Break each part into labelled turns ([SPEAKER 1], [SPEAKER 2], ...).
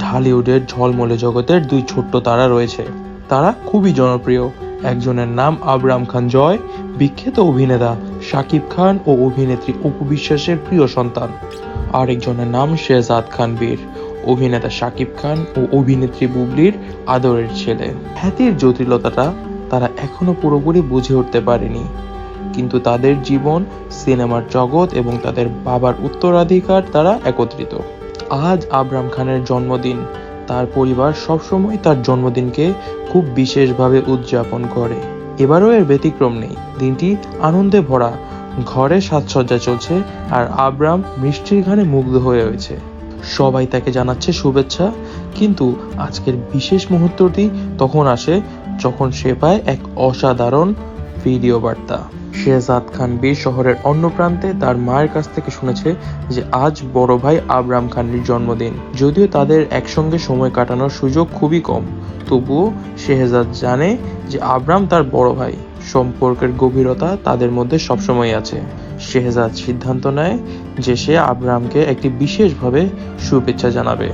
[SPEAKER 1] ঢালিউডের ঝলমলে জগতের দুই ছোট্ট তারা রয়েছে। তারা খুবই জনপ্রিয়। একজনের নাম আবরাম খান জয়, বিখ্যাত অভিনেতা শাকিব খান ও অভিনেত্রী অপু বিশ্বাসের প্রিয় সন্তান। আরেকজনের নাম শেহজাদ খান বীর, অভিনেতা শাকিব খান ও অভিনেত্রী বুবলির আদরের ছেলে। খ্যাতির জটিলতাটা তারা এখনও পুরোপুরি বুঝে উঠতে পারেনি। কিন্তু তাদের জীবন, সিনেমার জগৎ এবং তাদের বাবার উত্তরাধিকার তারা একত্রিত। আজ আবরাম খানের জন্মদিন। তার পরিবার সবসময় তার জন্মদিনকে খুব বিশেষভাবে উদযাপন করে। এবারও এর ব্যতিক্রম নেই। দিনটি আনন্দে ভরা, ঘরে সাজসজ্জা চলছে আর আবরাম মিষ্টির ঘানে মুগ্ধ হয়ে রয়েছে। সবাই তাকে জানাচ্ছে শুভেচ্ছা, কিন্তু আজকের বিশেষ মুহূর্তটি তখন আসে যখন সে পায় এক অসাধারণ ভিডিও বার্তা শেহজাদ খান বীর শহরের অন্য প্রান্তে তার মায়ের কাছ থেকে শুনেছে যে আজ বড় ভাই আবরাম খানের জন্মদিন। যদিও তাদের একসঙ্গে সময় কাটানোর সুযোগ খুবই কম, তবুও শেহজাদ জানে যে আবরাম তার বড় ভাই। সম্পর্কের গভীরতা তাদের মধ্যে সবসময় আছে। শেহজাদ সিদ্ধান্ত নেয় যে সে আবরামকে একটি বিশেষভাবে শুভেচ্ছা জানাবে।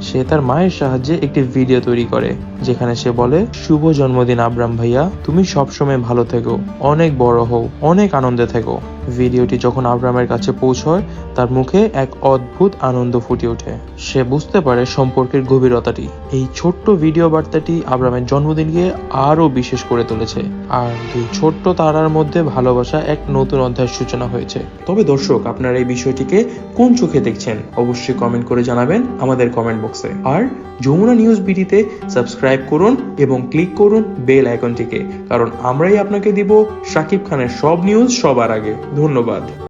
[SPEAKER 1] সে তার মায়ের সাহায্যে একটি ভিডিও তৈরি করে, যেখানে সে বলে, শুভ জন্মদিন আবরাম ভাইয়া, তুমি সবসময় ভালো থেকো, অনেক বড় হও, অনেক আনন্দে থেকো। ভিডিওটি যখন আবরামের কাছে পৌঁছয়, তার মুখে এক অদ্ভুত আনন্দ ফুটে ওঠে। সে বুঝতে পারে সম্পর্কের গভীরতাটি। এই ছোট্ট ভিডিও বার্তাটি আবরামের জন্মদিনকে আরও বিশেষ করে তুলেছে। আর দুই ছোট্ট তারার মধ্যে ভালোবাসা এক নতুন অধ্যায়ের সূচনা হয়েছে। তবে দর্শক, আপনারা এই বিষয়টিকে কোন চোখে দেখছেন, অবশ্যই কমেন্ট করে জানাবেন আমাদের কমেন্ট বক্সে। আর যমুনা নিউজ বিডিতে সাবস্ক্রাইব করুন এবং ক্লিক করুন বেল আইকনটিকে, কারণ আমরাই আপনাকে দিব শাকিব খানের সব নিউজ সবার আগে। ধন্যবাদ।